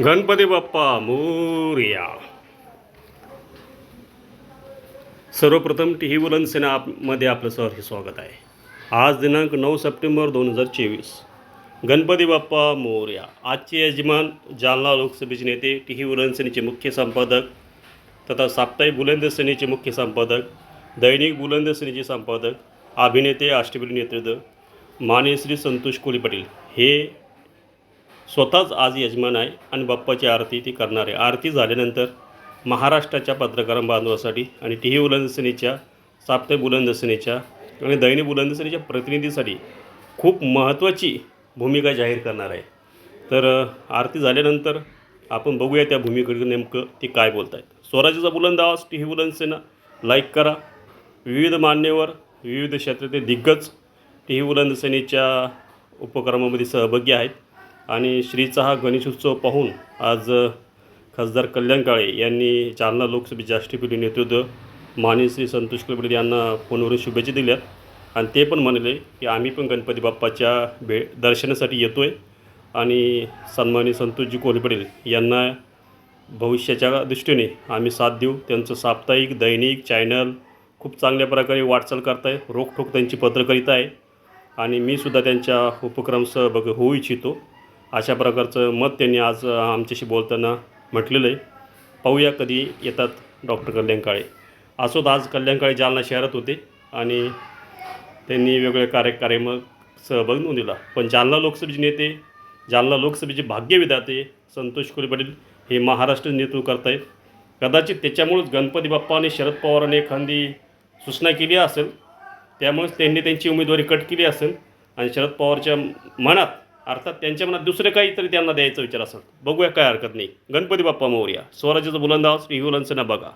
गणपती बाप्पा मोरया. सर्वप्रथम T V बुलंद सेनामध्ये आपलं सर स्वागत आहे. आज दिनांक नऊ सप्टेंबर दोन हजार चोवीस. गणपती बाप्पा मोरया. आजचे यजमान जालना लोकसभेचे नेते टी व्ही बुलंद सेनेचे मुख्य संपादक तथा साप्ताहिक बुलंद सेनेचे मुख्य संपादक दैनिक बुलंद सेनेचे संपादक अभिनेते अष्टपैलू नेतृत्व मान्य श्री संतोष कोळी पाटील. हे स्वतःच आज यजमान आहे आणि बाप्पाची आरती ती करणार आहे. आरती झाल्यानंतर महाराष्ट्राच्या पत्रकार बांधवासाठी आणि टी व्ही बुलंदसेनेच्या साप्ताहिक बुलंदसेनेच्या आणि दैनिक बुलंदसेनेच्या प्रतिनिधीसाठी खूप महत्त्वाची भूमिका जाहीर करणार आहे. तर आरती झाल्यानंतर आपण बघूया त्या भूमिकेकडे नेमकं ते काय बोलत आहेत स्वराज्याचा बुलंद आवाज टी व्ही बुलंदसेना लाईक करा. विविध मान्यवर विविध क्षेत्रातील दिग्गज टी व्ही बुलंदसेनेच्या उपक्रमामध्ये सहभागी आहेत. आणि श्रीचा हा गणेशोत्सव पाहून आज खासदार कल्याण काळे यांनी जालना लोकसभेचे अष्टपैलू नेतृत्व माननीय श्री संतोष कुलकर्णी यांना फोनवरून शुभेच्छा दिल्यात आणि ते पण म्हणले की आम्ही पण गणपती बाप्पाच्या भे दर्शनासाठी येतो आहे आणि सन्माननीय संतोषजी कोलपडेल यांना भविष्याच्या दृष्टीने आम्ही साथ देऊ. त्यांचं साप्ताहिक दैनिक चॅनल खूप चांगल्या प्रकारे वाटचाल करताय रोखठोक त्यांची पत्रकारिता आहे. आणि मी सुद्धा त्यांच्या उपक्रम बघ होऊ इच्छितो. अशा प्रकारचं मत त्यांनी आज आमच्याशी बोलताना म्हटलेलं आहे पाहूया कधी येतात डॉक्टर कल्याण काळे असोत आज कल्याण काळे जालना शहरात होते आणि त्यांनी वेगवेगळे कार्य कार्यक्रम सहभाग नोंदवला. पण जालना लोकसभेचे नेते जालना लोकसभेचे भाग्यविधाते संतोष कोले पाटील हे महाराष्ट्र नेतृत्व करतायत. कदाचित त्याच्यामुळेच गणपती बाप्पा आणि शरद पवारांनी एखादी सूचना केली असेल त्यामुळेच त्यांनी त्यांची उमेदवारी कट केली असेल आणि शरद पवारच्या मनात अर्थात त्यांच्या मनात दुसरं काहीतरी त्यांना द्यायचा विचार असेल. बघूया काय हरकत नाही. गणपती बाप्पा मोर्या स्वराज्याचा बुलंदाज टी व्ही बघा.